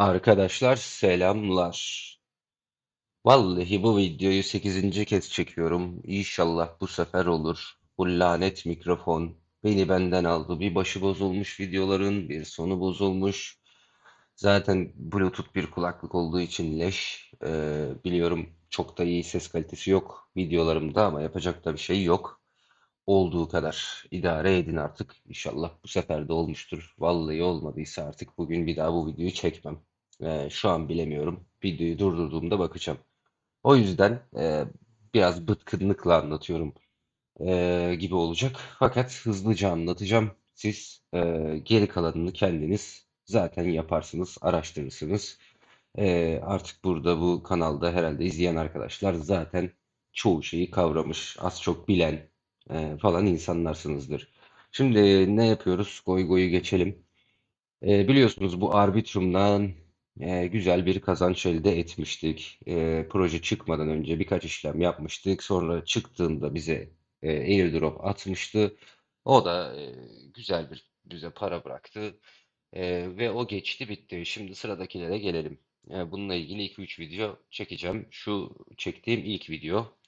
Arkadaşlar selamlar. Vallahi bu videoyu sekizinci kez çekiyorum. İnşallah bu sefer olur. Bu lanet mikrofon beni benden aldı. Bir başı bozulmuş videoların, bir sonu bozulmuş. Zaten Bluetooth bir kulaklık olduğu için leş. Ee, biliyorum çok da iyi ses kalitesi yok videolarımda ama yapacak da bir şey yok. Olduğu kadar idare edin artık. İnşallah bu sefer de olmuştur. Vallahi olmadıysa artık bugün bir daha bu videoyu çekmem. Ee, şu an bilemiyorum. Videoyu durdurduğumda bakacağım. O yüzden e, biraz bıtkınlıkla anlatıyorum e, gibi olacak. Fakat hızlıca anlatacağım. Siz e, geri kalanını kendiniz zaten yaparsınız, araştırırsınız. E, artık burada bu kanalda herhalde izleyen arkadaşlar zaten çoğu şeyi kavramış, az çok bilen e, falan insanlarsınızdır. Şimdi ne yapıyoruz? Goy goyu geçelim. E, biliyorsunuz bu Arbitrum'dan güzel bir kazanç elde etmiştik. E, proje çıkmadan önce birkaç işlem yapmıştık. Sonra çıktığında bize e, airdrop atmıştı. O da e, güzel bir bize para bıraktı. E, ve o geçti bitti. Şimdi sıradakilere gelelim. E, bununla ilgili 2-3 video çekeceğim. Şu çektiğim ilk video.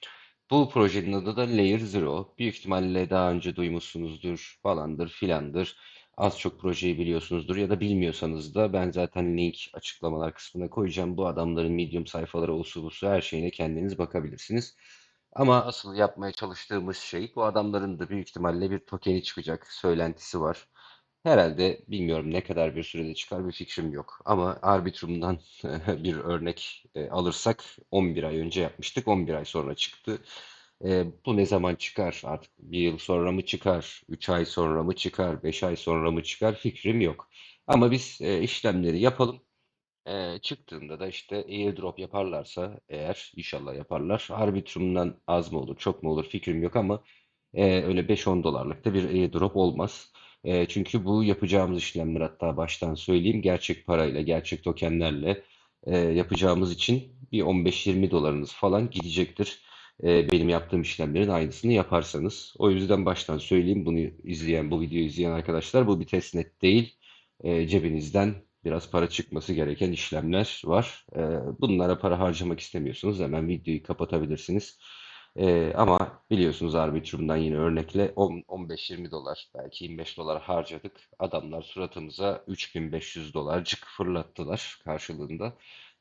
Bu projenin adı da Layer Zero. Büyük ihtimalle daha önce duymuşsunuzdur falandır filandır. Az çok projeyi biliyorsunuzdur ya da bilmiyorsanız da ben zaten link açıklamalar kısmına koyacağım. Bu adamların Medium sayfaları, usu busu her şeyine kendiniz bakabilirsiniz. Ama asıl yapmaya çalıştığımız şey bu adamların da büyük ihtimalle bir tokeni çıkacak söylentisi var. Herhalde bilmiyorum ne kadar bir sürede çıkar bir fikrim yok. Ama Arbitrum'dan bir örnek e, alırsak 11 ay önce yapmıştık. 11 ay sonra çıktı. E, bu ne zaman çıkar? Artık bir yıl sonra mı çıkar? 3 ay sonra mı çıkar? 5 ay sonra mı çıkar? Fikrim yok. Ama biz e, işlemleri yapalım. E, çıktığında da işte airdrop yaparlarsa eğer inşallah yaparlar. Arbitrum'dan az mı olur, çok mu olur fikrim yok ama e, öyle 5-10 dolarlık da bir airdrop olmaz. E, çünkü bu yapacağımız işlemler hatta baştan söyleyeyim gerçek parayla, gerçek tokenlerle e, yapacağımız için bir 15-20 dolarınız falan gidecektir. E, benim yaptığım işlemlerin aynısını yaparsanız. O yüzden baştan söyleyeyim bunu izleyen, bu videoyu izleyen arkadaşlar bu bir testnet değil. E, cebinizden biraz para çıkması gereken işlemler var. E, bunlara para harcamak istemiyorsunuz hemen videoyu kapatabilirsiniz. Ee, ama biliyorsunuz Arbitrum'dan yine örnekle 10 15-20 dolar belki 25 dolar harcadık. Adamlar suratımıza 3500 dolarcık fırlattılar karşılığında.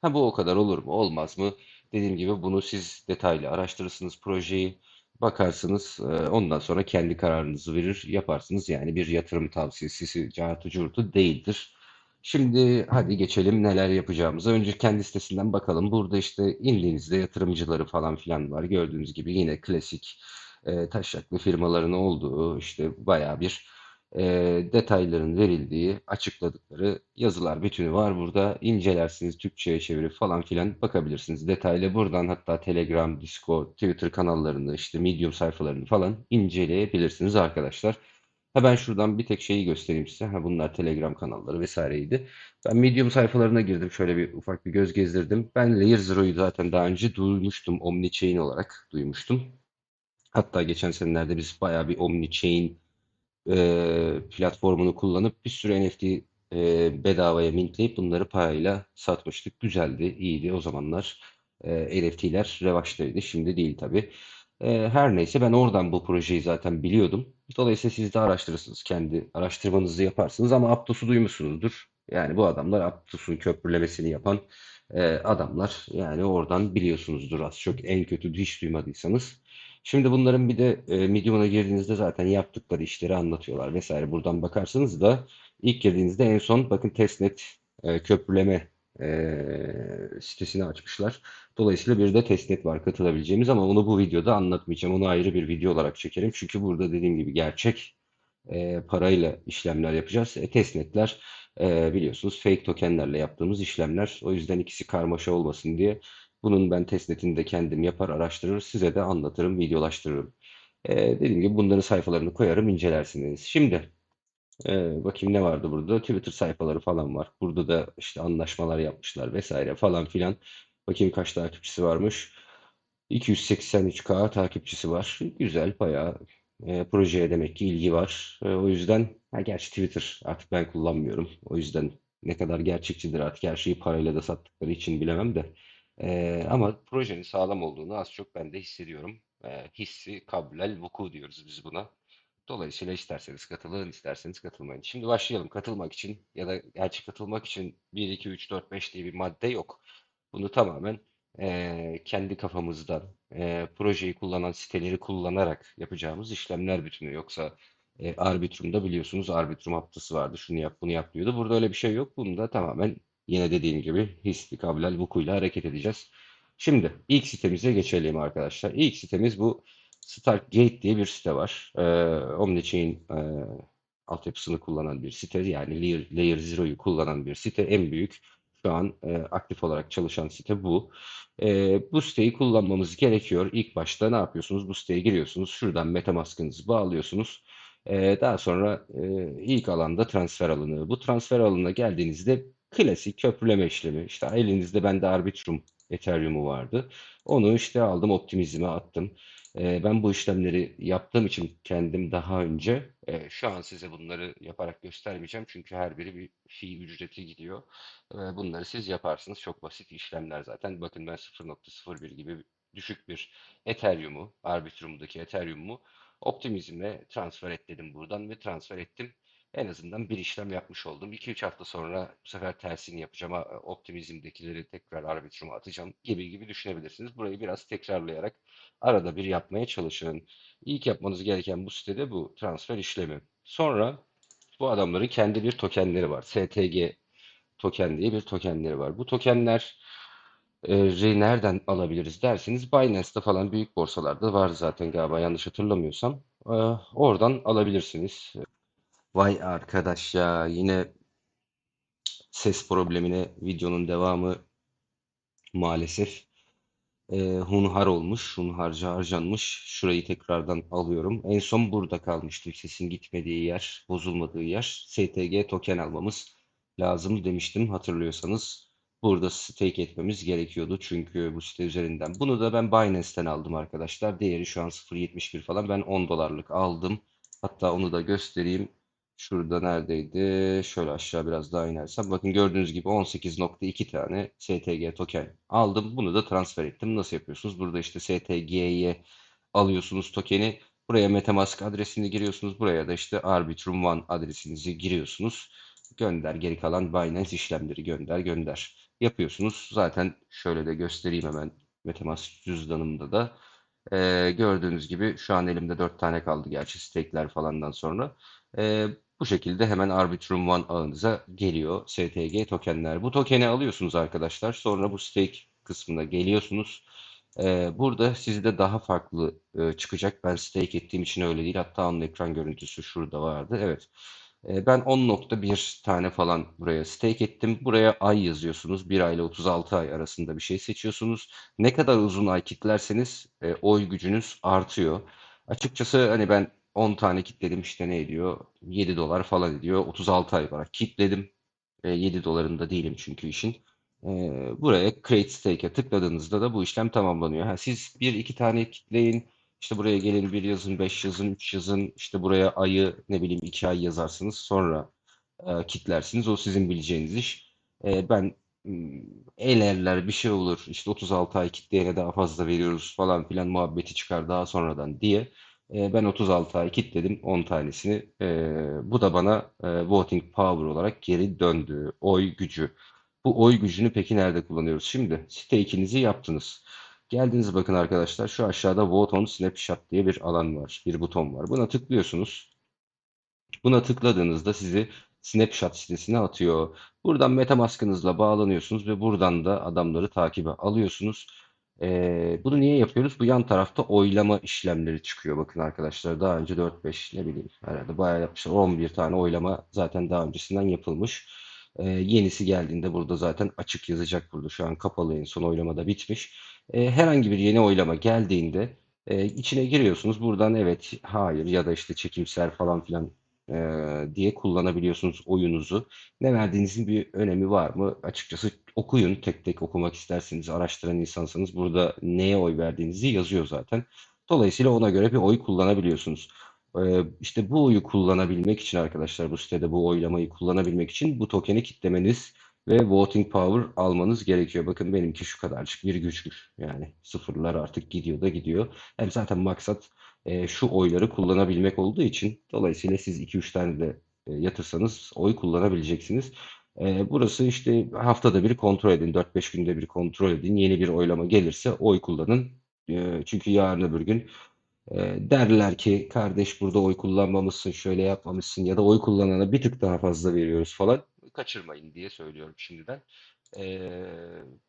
Ha bu o kadar olur mu? Olmaz mı? Dediğim gibi bunu siz detaylı araştırırsınız projeyi, bakarsınız. e, Ondan sonra kendi kararınızı verir, yaparsınız. Yani bir yatırım tavsiyesi, cartı curtu değildir. Şimdi hadi geçelim neler yapacağımıza. Önce kendi sitesinden bakalım. Burada işte indiğinizde yatırımcıları falan filan var. Gördüğünüz gibi yine klasik e, taşaklı firmaların olduğu işte bayağı bir e, detayların verildiği, açıkladıkları yazılar bütünü var burada. İncelersiniz, Türkçe'ye çevirip falan filan bakabilirsiniz. Detaylı buradan hatta Telegram, Discord, Twitter kanallarını, işte Medium sayfalarını falan inceleyebilirsiniz arkadaşlar. Ha ben şuradan bir tek şeyi göstereyim size. Ha bunlar Telegram kanalları vesaireydi. Ben Medium sayfalarına girdim. Şöyle bir ufak bir göz gezdirdim. Ben Layer Zero'yu zaten daha önce duymuştum. Omnichain olarak duymuştum. Hatta geçen senelerde biz bayağı bir Omnichain e, platformunu kullanıp bir sürü NFT e, bedavaya mintleyip bunları parayla satmıştık. Güzeldi, iyiydi o zamanlar. E, NFT'ler revaçtaydı. Şimdi değil tabii. E, her neyse ben oradan bu projeyi zaten biliyordum. Dolayısıyla siz de araştırırsınız. Kendi araştırmanızı yaparsınız ama Aptos'u duymuşsunuzdur. Yani bu adamlar Aptos'un köprülemesini yapan e, adamlar. Yani oradan biliyorsunuzdur az çok. En kötü hiç duymadıysanız. Şimdi bunların bir de e, Medium'a girdiğinizde zaten yaptıkları işleri anlatıyorlar vesaire. Buradan bakarsanız da ilk girdiğinizde en son bakın testnet e, köprüleme e, sitesini açmışlar. Dolayısıyla bir de testnet var katılabileceğimiz ama onu bu videoda anlatmayacağım. Onu ayrı bir video olarak çekerim. Çünkü burada dediğim gibi gerçek e, parayla işlemler yapacağız. E, testnetler e, biliyorsunuz fake tokenlerle yaptığımız işlemler. O yüzden ikisi karmaşa olmasın diye bunun ben testnetini de kendim yapar araştırır size de anlatırım, videolaştırırım. E, dediğim gibi bunların sayfalarını koyarım incelersiniz. Şimdi ee, bakayım ne vardı burada? Twitter sayfaları falan var. Burada da işte anlaşmalar yapmışlar vesaire falan filan. Bakayım kaç takipçisi varmış. 283K takipçisi var. Güzel bayağı e, projeye demek ki ilgi var. E, o yüzden ha, gerçi Twitter artık ben kullanmıyorum. O yüzden Ne kadar gerçekçidir artık her şeyi parayla da sattıkları için bilemem de. Ee, ama projenin sağlam olduğunu az çok ben de hissediyorum. Ee, hissi kablel vuku diyoruz biz buna. Dolayısıyla isterseniz katılın, isterseniz katılmayın. Şimdi başlayalım. Katılmak için ya da gerçi katılmak için bir 2 3 4 5 diye bir madde yok. Bunu tamamen eee, kendi kafamızdan, eee, projeyi kullanan siteleri kullanarak yapacağımız işlemler bütünü. Yoksa e, Arbitrum'da biliyorsunuz Arbitrum haftası vardı. Şunu yap, bunu yap diyordu. Burada öyle bir şey yok. Bunda tamamen yine dediğim gibi hissi, kablel, vukuyla hareket edeceğiz. Şimdi ilk sitemize geçelim arkadaşlar. İlk sitemiz bu Stargate diye bir site var. Ee, Omnichain e, altyapısını kullanan bir site. Yani Layer, Layer Zero'yu kullanan bir site. En büyük şu an e, aktif olarak çalışan site bu. E, bu siteyi kullanmamız gerekiyor. İlk başta ne yapıyorsunuz? Bu siteye giriyorsunuz. Şuradan MetaMask'ınızı bağlıyorsunuz. E, daha sonra e, ilk alanda transfer alanı. Bu transfer alanına geldiğinizde klasik köprüleme işlemi. İşte elinizde bende Arbitrum Ethereum'u vardı. Onu işte aldım Optimizm'e attım. E, ben bu işlemleri yaptığım için kendim daha önce e, şu an size bunları yaparak göstermeyeceğim. Çünkü her biri bir fee ücreti gidiyor. E, bunları siz yaparsınız. Çok basit işlemler zaten. Bakın ben 0.01 gibi düşük bir Ethereum'u, Arbitrum'daki Ethereum'u Optimizm'e transfer et dedim buradan ve transfer ettim. En azından bir işlem yapmış oldum. 2-3 hafta sonra bu sefer tersini yapacağım. Optimizm'dekileri tekrar Arbitrum'a atacağım gibi gibi düşünebilirsiniz. Burayı biraz tekrarlayarak arada bir yapmaya çalışın. İlk yapmanız gereken bu sitede bu transfer işlemi. Sonra bu adamların kendi bir tokenleri var. STG token diye bir tokenleri var. Bu tokenler e, nereden alabiliriz derseniz Binance'da falan büyük borsalarda var zaten galiba yanlış hatırlamıyorsam. E, oradan alabilirsiniz. Vay arkadaş ya yine ses problemine videonun devamı maalesef e, hunhar olmuş. Hunharca harcanmış. Şurayı tekrardan alıyorum. En son burada kalmıştı. Sesin gitmediği yer, bozulmadığı yer. STG token almamız lazım demiştim hatırlıyorsanız. Burada stake etmemiz gerekiyordu çünkü bu site üzerinden. Bunu da ben Binance'ten aldım arkadaşlar. Değeri şu an 0.71 falan. Ben 10 dolarlık aldım. Hatta onu da göstereyim. Şurada neredeydi? Şöyle aşağı biraz daha inersem. Bakın gördüğünüz gibi 18.2 tane STG token aldım. Bunu da transfer ettim. Nasıl yapıyorsunuz? Burada işte STG'ye alıyorsunuz tokeni. Buraya MetaMask adresini giriyorsunuz. Buraya da işte Arbitrum One adresinizi giriyorsunuz. Gönder geri kalan Binance işlemleri gönder gönder yapıyorsunuz. Zaten şöyle de göstereyim hemen MetaMask cüzdanımda da. Ee, gördüğünüz gibi şu an elimde 4 tane kaldı gerçi stake'ler falandan sonra. Ee, bu şekilde hemen Arbitrum One ağınıza geliyor STG tokenler. Bu tokeni alıyorsunuz arkadaşlar. Sonra bu stake kısmına geliyorsunuz. Ee, burada sizde daha farklı e, çıkacak. Ben stake ettiğim için öyle değil. Hatta onun ekran görüntüsü şurada vardı. Evet. Ee, ben 10.1 tane falan buraya stake ettim. Buraya ay yazıyorsunuz. 1 ay ile 36 ay arasında bir şey seçiyorsunuz. Ne kadar uzun ay kitlerseniz e, oy gücünüz artıyor. Açıkçası hani ben 10 tane kitledim işte ne ediyor? 7 dolar falan ediyor. 36 ay var. Kitledim. E, 7 dolarında değilim çünkü işin. E, buraya Create Stake'e tıkladığınızda da bu işlem tamamlanıyor. Ha, siz bir iki tane kitleyin. İşte buraya gelin bir yazın, beş yazın, üç yazın. İşte buraya ayı ne bileyim iki ay yazarsınız. Sonra e, kitlersiniz. O sizin bileceğiniz iş. E, ben m, elerler bir şey olur. İşte 36 ay kitleyene daha fazla veriyoruz falan filan muhabbeti çıkar daha sonradan diye. E, ben 36 ay kitledim 10 tanesini. E, bu da bana e, voting power olarak geri döndü. Oy gücü. Bu oy gücünü peki nerede kullanıyoruz? Şimdi stake'inizi yaptınız. Geldiniz bakın arkadaşlar şu aşağıda Vote on Snapshot diye bir alan var. Bir buton var. Buna tıklıyorsunuz. Buna tıkladığınızda sizi Snapshot sitesine atıyor. Buradan MetaMask'ınızla bağlanıyorsunuz ve buradan da adamları takibe alıyorsunuz. Ee, bunu niye yapıyoruz? Bu yan tarafta oylama işlemleri çıkıyor. Bakın arkadaşlar daha önce 4-5 ne bileyim herhalde bayağı yapmışlar. 11 tane oylama zaten daha öncesinden yapılmış. Ee, yenisi geldiğinde burada zaten açık yazacak burada. Şu an kapalı en son oylamada bitmiş. Ee, herhangi bir yeni oylama geldiğinde e, içine giriyorsunuz. Buradan evet, hayır ya da işte çekimser falan filan e, diye kullanabiliyorsunuz oyunuzu. Ne verdiğinizin bir önemi var mı? Açıkçası okuyun. Tek tek okumak isterseniz, araştıran insansanız burada neye oy verdiğinizi yazıyor zaten. Dolayısıyla ona göre bir oy kullanabiliyorsunuz. Ee, işte bu oyu kullanabilmek için arkadaşlar bu sitede bu oylamayı kullanabilmek için bu tokeni kitlemeniz ve voting power almanız gerekiyor. Bakın benimki şu kadarcık bir güçlük. Yani sıfırlar artık gidiyor da gidiyor. Hem zaten maksat e, şu oyları kullanabilmek olduğu için dolayısıyla siz 2-3 tane de e, yatırsanız oy kullanabileceksiniz. E, burası işte haftada bir kontrol edin. 4-5 günde bir kontrol edin. Yeni bir oylama gelirse oy kullanın. E, çünkü yarın öbür gün e, derler ki kardeş burada oy kullanmamışsın, şöyle yapmamışsın ya da oy kullanana bir tık daha fazla veriyoruz falan. Kaçırmayın diye söylüyorum şimdiden. E,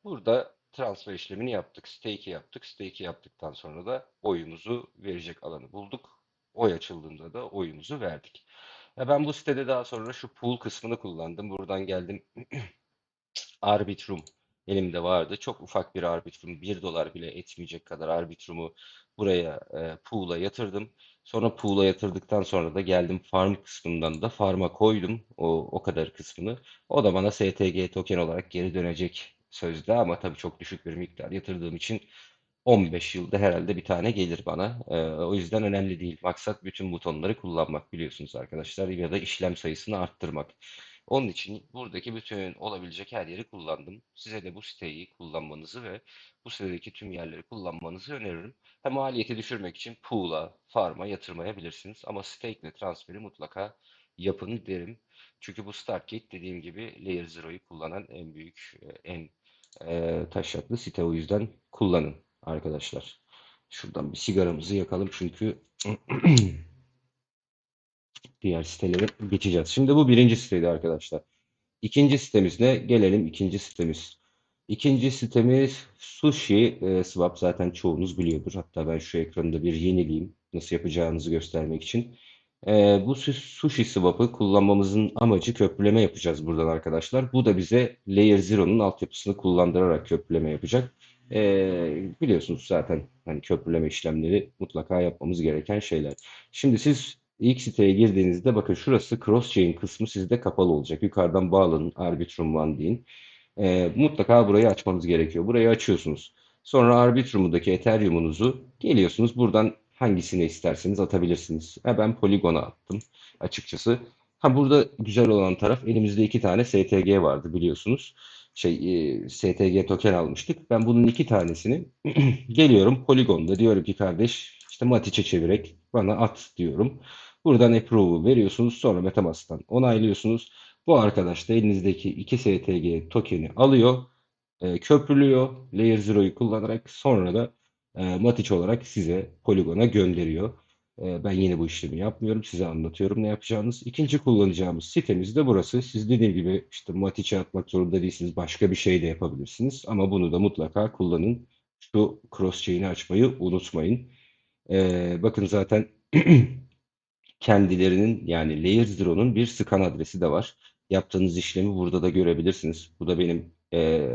burada transfer işlemini yaptık, stake'i yaptık. Stake'i yaptıktan sonra da oyumuzu verecek alanı bulduk. Oy açıldığında da oyumuzu verdik. Ya ben bu sitede daha sonra şu pool kısmını kullandım. Buradan geldim Arbitrum elimde vardı. Çok ufak bir Arbitrum, bir dolar bile etmeyecek kadar Arbitrum'u buraya e, pool'a yatırdım. Sonra pool'a yatırdıktan sonra da geldim farm kısmından da farm'a koydum o, o kadar kısmını. O da bana STG token olarak geri dönecek sözde ama tabii çok düşük bir miktar yatırdığım için 15 yılda herhalde bir tane gelir bana. Ee, o yüzden önemli değil. Maksat bütün butonları kullanmak biliyorsunuz arkadaşlar ya da işlem sayısını arttırmak. Onun için buradaki bütün olabilecek her yeri kullandım. Size de bu siteyi kullanmanızı ve bu sitedeki tüm yerleri kullanmanızı öneririm. Hem maliyeti düşürmek için pool'a, farm'a yatırmayabilirsiniz. Ama stake ile transferi mutlaka yapın derim. Çünkü bu Stargate dediğim gibi Layer Zero'yu kullanan en büyük, e, en e, taşaklı site o yüzden kullanın arkadaşlar. Şuradan bir sigaramızı yakalım çünkü diğer sitelere geçeceğiz. Şimdi bu birinci siteydi arkadaşlar. İkinci sitemizde gelelim ikinci sitemiz. İkinci sitemiz Sushi e, Swap zaten çoğunuz biliyordur. Hatta ben şu ekranda bir yenileyim. Nasıl yapacağınızı göstermek için. E, bu Sushi Swap'ı kullanmamızın amacı köprüleme yapacağız buradan arkadaşlar. Bu da bize Layer Zero'nun altyapısını kullandırarak köprüleme yapacak. E, biliyorsunuz zaten hani köprüleme işlemleri mutlaka yapmamız gereken şeyler. Şimdi siz ilk siteye girdiğinizde bakın şurası cross-chain kısmı sizde kapalı olacak. Yukarıdan bağlanın Arbitrum One deyin. E, mutlaka burayı açmanız gerekiyor. Burayı açıyorsunuz. Sonra Arbitrum'daki Ethereum'unuzu geliyorsunuz. Buradan hangisini isterseniz atabilirsiniz. Ha, ben Polygon'a attım açıkçası. Ha burada güzel olan taraf elimizde iki tane STG vardı biliyorsunuz. Şey e, STG token almıştık. Ben bunun iki tanesini geliyorum Polygon'da diyorum ki kardeş işte Matic'e çevirerek bana at diyorum. Buradan approve'u veriyorsunuz. Sonra MetaMask'tan onaylıyorsunuz. Bu arkadaş da elinizdeki 2 STG tokeni alıyor, e, köprülüyor Layer Zero'yu kullanarak sonra da e, Matic olarak size Polygon'a gönderiyor. E, ben yine bu işlemi yapmıyorum. Size anlatıyorum ne yapacağınız. İkinci kullanacağımız sitemiz de burası. Siz dediğim gibi işte Matic'e atmak zorunda değilsiniz. Başka bir şey de yapabilirsiniz. Ama bunu da mutlaka kullanın. Şu cross chain'i açmayı unutmayın. E, bakın zaten kendilerinin yani Layer Zero'nun bir scan adresi de var. Yaptığınız işlemi burada da görebilirsiniz. Bu da benim e,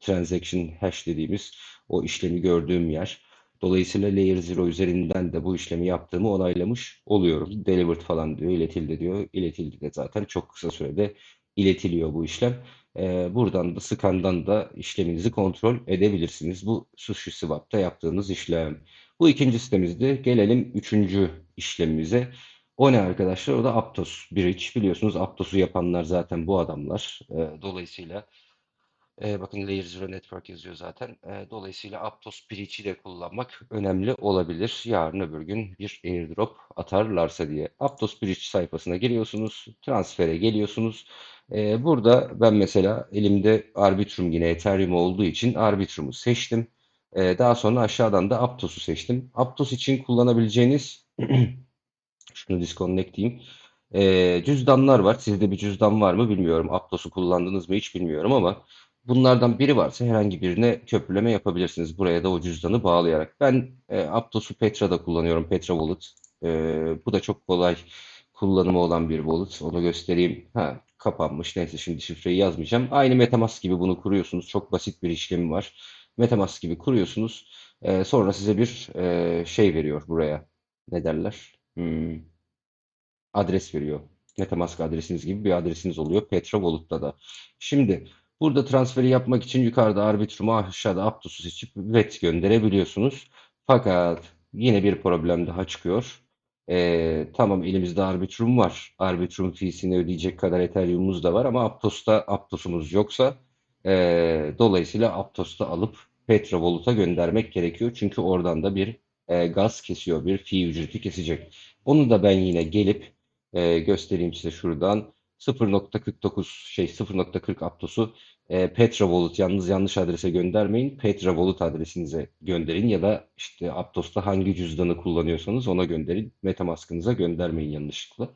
transaction hash dediğimiz o işlemi gördüğüm yer. Dolayısıyla Layer Zero üzerinden de bu işlemi yaptığımı onaylamış oluyorum. Delivered falan diyor, iletildi diyor. İletildi de zaten çok kısa sürede iletiliyor bu işlem. E, buradan da scan'dan da işleminizi kontrol edebilirsiniz. Bu Sushi Swap'ta yaptığınız işlem. Bu ikinci sitemizde gelelim üçüncü işlemimize. O ne arkadaşlar? O da Aptos Bridge. Biliyorsunuz Aptos'u yapanlar zaten bu adamlar. E, dolayısıyla e, bakın Layer Zero Network yazıyor zaten. E, dolayısıyla Aptos Bridge'i de kullanmak önemli olabilir. Yarın öbür gün bir airdrop atarlarsa diye. Aptos Bridge sayfasına giriyorsunuz. Transfere geliyorsunuz. E, burada ben mesela elimde Arbitrum yine Ethereum olduğu için Arbitrum'u seçtim. E, daha sonra aşağıdan da Aptos'u seçtim. Aptos için kullanabileceğiniz şunu disconnect diyeyim. Ee, cüzdanlar var. Sizde bir cüzdan var mı bilmiyorum. Aptos'u kullandınız mı hiç bilmiyorum ama bunlardan biri varsa herhangi birine köprüleme yapabilirsiniz. Buraya da o cüzdanı bağlayarak. Ben e, Aptos'u Petra'da kullanıyorum. Petra Wallet. Ee, bu da çok kolay kullanımı olan bir wallet. Onu göstereyim. Ha, kapanmış. Neyse şimdi şifreyi yazmayacağım. Aynı MetaMask gibi bunu kuruyorsunuz. Çok basit bir işlemi var. MetaMask gibi kuruyorsunuz. Ee, sonra size bir e, şey veriyor buraya. Ne derler? Hmm, adres veriyor. MetaMask adresiniz gibi bir adresiniz oluyor. Petra Wallet'ta da. Şimdi burada transferi yapmak için yukarıda Arbitrum'u aşağıda Aptos'u seçip VET gönderebiliyorsunuz. Fakat yine bir problem daha çıkıyor. Ee, tamam elimizde Arbitrum var. Arbitrum feesini ödeyecek kadar Ethereum'umuz da var ama Aptos'ta Aptos'umuz yoksa ee, dolayısıyla Aptos'ta alıp Petra Volut'a göndermek gerekiyor. Çünkü oradan da bir e, gaz kesiyor, bir fee ücreti kesecek. Onu da ben yine gelip e, göstereyim size şuradan. 0.49 şey 0.40 Aptos'u e, Petra Wallet yalnız yanlış adrese göndermeyin. Petra Wallet adresinize gönderin ya da işte Aptos'ta hangi cüzdanı kullanıyorsanız ona gönderin. MetaMask'ınıza göndermeyin yanlışlıkla.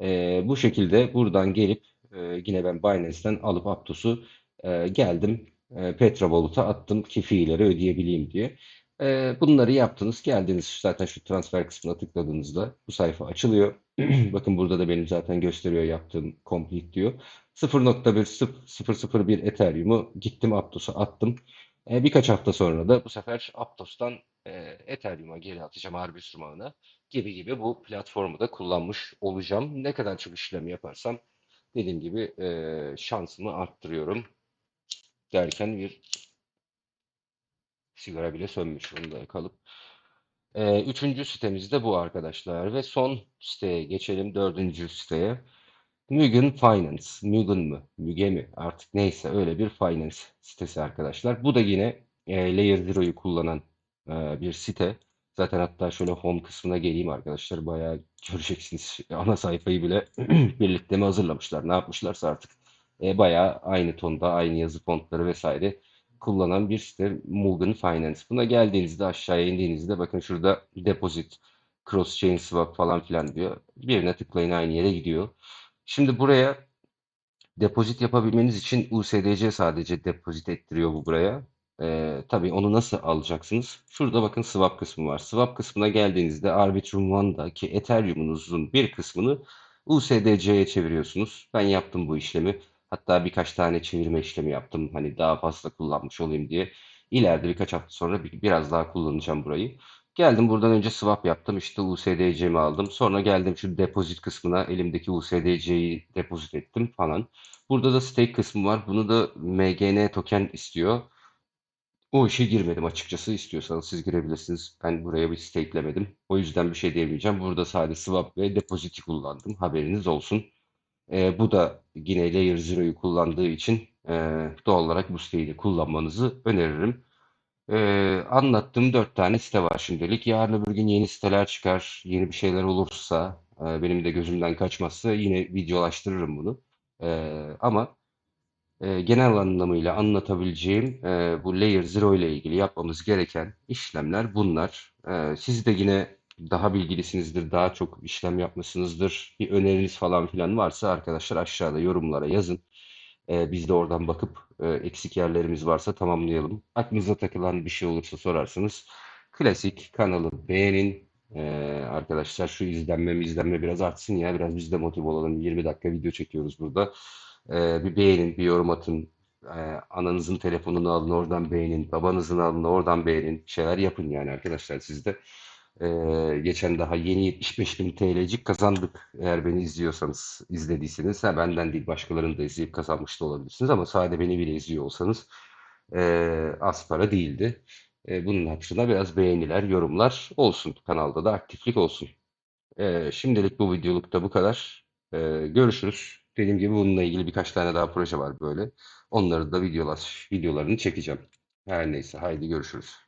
E, bu şekilde buradan gelip e, yine ben Binance'ten alıp Aptos'u e, geldim e, Petra Wallet'a attım ki fiilleri ödeyebileyim diye. E, bunları yaptınız. Geldiniz zaten şu transfer kısmına tıkladığınızda bu sayfa açılıyor. Bakın burada da benim zaten gösteriyor yaptığım complete diyor. 0.1 Ethereum'u gittim Aptos'a attım. E, birkaç hafta sonra da bu sefer Aptos'tan e, Ethereum'a geri atacağım Arbitrum ağına gibi gibi bu platformu da kullanmış olacağım. Ne kadar çok işlem yaparsam dediğim gibi e, şansımı arttırıyorum derken bir sigara bile sönmüş. Onu da yakalım. Ee, üçüncü sitemiz de bu arkadaşlar. Ve son siteye geçelim. Dördüncü siteye. Mugen Finance. Mugen mı? Müge mi? Artık neyse öyle bir finance sitesi arkadaşlar. Bu da yine e, Layer Zero'yu kullanan e, bir site. Zaten hatta şöyle home kısmına geleyim arkadaşlar. Bayağı göreceksiniz. Ana sayfayı bile birlikte mi hazırlamışlar? Ne yapmışlarsa artık. E, bayağı aynı tonda, aynı yazı fontları vesaire kullanan bir site Mugen Finance. Buna geldiğinizde aşağıya indiğinizde bakın şurada deposit, cross chain swap falan filan diyor. Birine tıklayın aynı yere gidiyor. Şimdi buraya depozit yapabilmeniz için USDC sadece depozit ettiriyor bu buraya. Ee, tabii onu nasıl alacaksınız? Şurada bakın swap kısmı var. Swap kısmına geldiğinizde Arbitrum One'daki Ethereum'unuzun bir kısmını USDC'ye çeviriyorsunuz. Ben yaptım bu işlemi. Hatta birkaç tane çevirme işlemi yaptım. Hani daha fazla kullanmış olayım diye. İleride birkaç hafta sonra bir, biraz daha kullanacağım burayı. Geldim buradan önce swap yaptım. İşte USDC'mi aldım. Sonra geldim şu depozit kısmına elimdeki USDC'yi depozit ettim falan. Burada da stake kısmı var. Bunu da MGN token istiyor. O işe girmedim açıkçası. İstiyorsanız siz girebilirsiniz. Ben buraya bir stakelemedim. O yüzden bir şey diyemeyeceğim. Burada sadece swap ve depoziti kullandım. Haberiniz olsun. Ee, bu da yine Layer Zero'yu kullandığı için e, doğal olarak bu siteyi kullanmanızı öneririm. Ee, anlattığım dört tane site var şimdilik. Yarın öbür gün yeni siteler çıkar. Yeni bir şeyler olursa, e, benim de gözümden kaçmazsa yine videolaştırırım bunu. Ee, ama e, genel anlamıyla anlatabileceğim e, bu Layer Zero ile ilgili yapmamız gereken işlemler bunlar. E, siz de yine daha bilgilisinizdir, daha çok işlem yapmışsınızdır. Bir öneriniz falan filan varsa arkadaşlar aşağıda yorumlara yazın. E, biz de oradan bakıp e, eksik yerlerimiz varsa tamamlayalım. Aklınıza takılan bir şey olursa sorarsınız. Klasik kanalı beğenin. E, arkadaşlar şu izlenme izlenme biraz artsın ya. Biraz biz de motive olalım. 20 dakika video çekiyoruz burada. E, bir beğenin, bir yorum atın. E, ananızın telefonunu alın oradan beğenin. Babanızın alın oradan beğenin. Şeyler yapın yani arkadaşlar siz de. Ee, geçen daha yeni 75 bin TL'cik kazandık. Eğer beni izliyorsanız, izlediyseniz, ha benden değil başkalarını da izleyip kazanmış da olabilirsiniz ama sadece beni bile izliyor olsanız ee, az para değildi. Ee, bunun hatırına biraz beğeniler, yorumlar olsun. Kanalda da aktiflik olsun. Ee, şimdilik bu videoluk da bu kadar. Ee, görüşürüz. Dediğim gibi bununla ilgili birkaç tane daha proje var böyle. Onları da videolar, videolarını çekeceğim. Her neyse haydi görüşürüz.